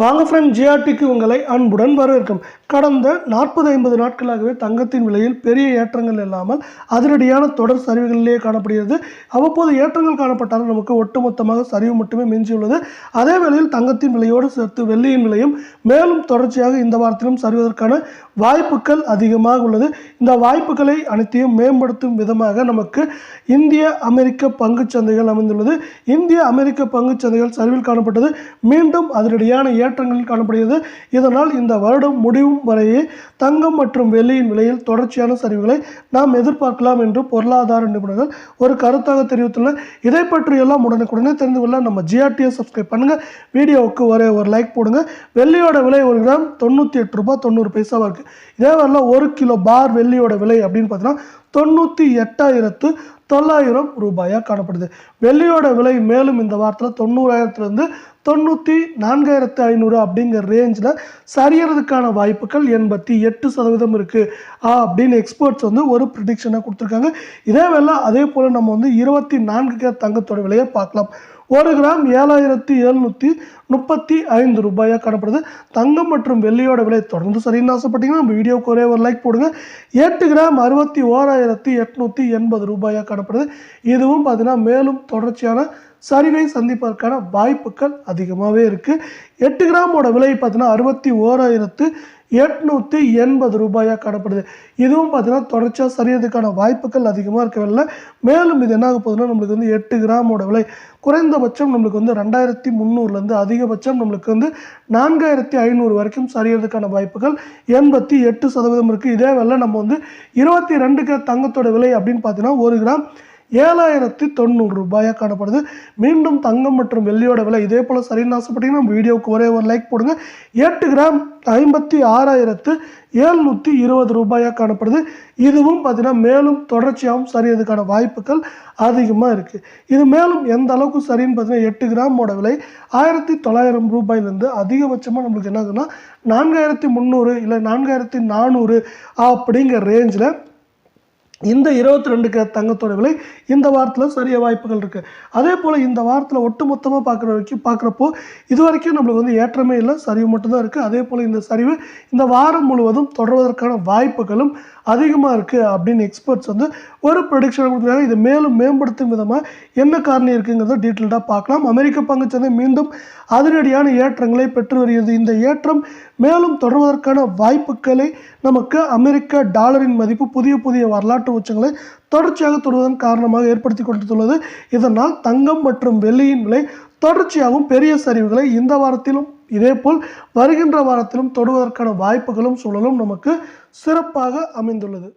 வாங்க ஃப்ரெண்ட் ஜிஆர்டிக்கு உங்களை அன்புடன் வரவேற்கும். கடந்த நாற்பது ஐம்பது நாட்களாகவே தங்கத்தின் விலையில் பெரிய ஏற்றங்கள் இல்லாமல் அதிரடியான தொடர் சரிவுகளிலேயே காணப்படுகிறது. அவ்வப்போது ஏற்றங்கள் காணப்பட்டாலும் நமக்கு ஒட்டுமொத்தமாக சரிவு மட்டுமே மிஞ்சியுள்ளது. அதே வேளையில் தங்கத்தின் விலையோடு சேர்த்து வெள்ளியின் விலையும் மேலும் தொடர்ச்சியாக இந்த வாரத்திலும் சரிவதற்கான வாய்ப்புகள் அதிகமாக உள்ளது. இந்த வாய்ப்புகளை அனைத்தையும் மேம்படுத்தும் விதமாக நமக்கு இந்திய அமெரிக்க பங்குச் சந்தைகள் அமைந்துள்ளது. இந்திய அமெரிக்க பங்கு சந்தைகள் சரிவில் காணப்பட்டது. மீண்டும் அதிரடியான ஏற்றங்கள் காணப்படுகிறது. இதனால் இந்த வருடம் முடிவும் வரையே தங்கம் மற்றும் வெள்ளியின் விலையில் தொடர்ச்சியான சரிவுகளை நாம் எதிர்பார்க்கலாம் என்று பொருளாதார நிபுணர்கள் ஒரு கருத்தாக தெரிவித்துள்ளனர். இதை பற்றியெல்லாம் உடனுக்குடனே தெரிந்து கொள்ள நம்ம ஜிஆர்டியை சப்ஸ்கிரைப் பண்ணுங்க. வீடியோவுக்கு ஒரே ஒரு லைக் போடுங்க. வெள்ளியோட விலை ஒரு கிராம் தொண்ணூற்றி எட்டு ரூபாய் தொண்ணூறு பைசாவாக இருக்குது இதே மாதிரிலாம் ஒரு கிலோ பார் வெள்ளியோட விலை அப்படின்னு பார்த்தீங்கன்னா தொண்ணூற்றி எட்டாயிரத்து தொள்ளாயிரம் ரூபாயாக காணப்படுது. வெள்ளியோட விலை மேலும் இந்த வாரத்தில் தொண்ணூறாயிரத்துலேருந்து தொண்ணூற்றி நான்காயிரத்து ஐநூறு அப்படிங்கிற ரேஞ்சில் சரியறதுக்கான வாய்ப்புகள் எண்பத்தி எட்டு சதவீதம் இருக்குது அப்படின்னு எக்ஸ்பர்ட்ஸ் வந்து ஒரு ப்ரிடிக்ஷனை கொடுத்துருக்காங்க. இதே வேலை அதே போல் நம்ம வந்து இருபத்தி நான்கு கேர் தங்கத்தோட விலையை பார்க்கலாம். ஒரு கிராம் ஏழாயிரத்தி எழுநூற்றி முப்பத்தி ஐந்து ரூபாயாக காணப்படுது. தங்கம் மற்றும் வெள்ளியோட விலை தொடர்ந்து சரின்னு ஆசைப்பட்டீங்கன்னா நம்ம வீடியோவுக்கு ஒரே ஒரு லைக் போடுங்க. எட்டு கிராம் அறுபத்தி ஓராயிரத்தி எட்நூற்றி எண்பது ரூபாயாக காணப்படுது. இதுவும் பார்த்தீங்கன்னா மேலும் தொடர்ச்சியான சரிவை சந்திப்பதற்கான வாய்ப்புகள் அதிகமாகவே இருக்குது எட்டு கிராமோட விலை பார்த்தீங்கன்னா அறுபத்தி ஓராயிரத்து எட்நூற்றி எண்பது ரூபாயாக காணப்படுது. இதுவும் பார்த்தீங்கன்னா தொடர்ச்சியாக சரியறதுக்கான வாய்ப்புகள் அதிகமாக இருக்கவில்லை மேலும் இது என்ன ஆக போகுதுன்னா நம்மளுக்கு வந்து எட்டு கிராமோட விலை குறைந்தபட்சம் நம்மளுக்கு வந்து ரெண்டாயிரத்தி முந்நூறுலேருந்து அதிகபட்சம் நம்மளுக்கு வந்து நான்காயிரத்தி ஐநூறு வரைக்கும் சரியறதுக்கான வாய்ப்புகள் எண்பத்தி எட்டு சதவீதம் இருக்குது இதே வேலை நம்ம வந்து இருபத்தி ரெண்டுக்கு தங்கத்தோட விலை அப்படின்னு பார்த்தீங்கன்னா ஒரு கிராம் ஏழாயிரத்தி தொண்ணூறு ரூபாயாக காணப்படுது. மீண்டும் தங்கம் மற்றும் வெள்ளியோட விலை இதே போல் சரின்னு ஆசைப்பட்டீங்கன்னா நம்ம வீடியோவுக்கு ஒரே ஒரு லைக் போடுங்க. எட்டு கிராம் ஐம்பத்தி ஆறாயிரத்து ஏழ்நூற்றி இருபது ரூபாயாக காணப்படுது. இதுவும் பார்த்தீங்கன்னா மேலும் தொடர்ச்சியாகவும் சரியதுக்கான வாய்ப்புகள் அதிகமாக இருக்குது இது மேலும் எந்த அளவுக்கு சரின்னு பார்த்தீங்கன்னா எட்டு கிராமோட விலை ஆயிரத்தி தொள்ளாயிரம் ரூபாயிலேருந்து அதிகபட்சமாக நம்மளுக்கு என்ன ஆகுதுன்னா நான்காயிரத்தி முந்நூறு இல்லை நான்காயிரத்தி நானூறு அப்படிங்கிற ரேஞ்சில் இந்த இருபத்தி ரெண்டு கே தங்கத்தோட விலை இந்த வாரத்தில் சரிய வாய்ப்புகள் இருக்குது அதே போல் இந்த வாரத்தில் ஒட்டுமொத்தமாக பார்க்குற வரைக்கும் பார்க்குறப்போ இது வரைக்கும் நம்மளுக்கு வந்து ஏற்றமே இல்லை சரிவு மட்டும்தான் இருக்குது அதே போல் இந்த சரிவு இந்த வாரம் முழுவதும் தொடர்வதற்கான வாய்ப்புகளும் அதிகமாக இருக்குது அப்படின்னு எக்ஸ்பர்ட்ஸ் வந்து ஒரு ப்ரொடிக்ஷன் கொடுத்துருக்காங்க. இதை மேலும் மேம்படுத்தும் விதமாக என்ன காரணம் இருக்குங்கிறத டீட்டெயில்டாக பார்க்கலாம். அமெரிக்க பங்குச்சந்தை மீண்டும் அதிரடியான ஏற்றங்களை பெற்று வருகிறது. இந்த ஏற்றம் மேலும் தொடர்வதற்கான வாய்ப்புகளை நமக்கு அமெரிக்க டாலரின் மதிப்பு புதிய புதிய வரலாற்று உச்சங்களை தொடர்ச்சியாக தொடுவதன் காரணமாக ஏற்படுத்தி கொடுத்துள்ளது இதனால் தங்கம் மற்றும் வெள்ளியின் விலை தொடர்ச்சியாகவும் பெரிய சரிவுகளை இந்த வாரத்திலும் இதேபோல் வருகின்ற வாரத்திலும் தொடுவதற்கான வாய்ப்புகளும் சூழலும் நமக்கு சிறப்பாக அமைந்துள்ளது.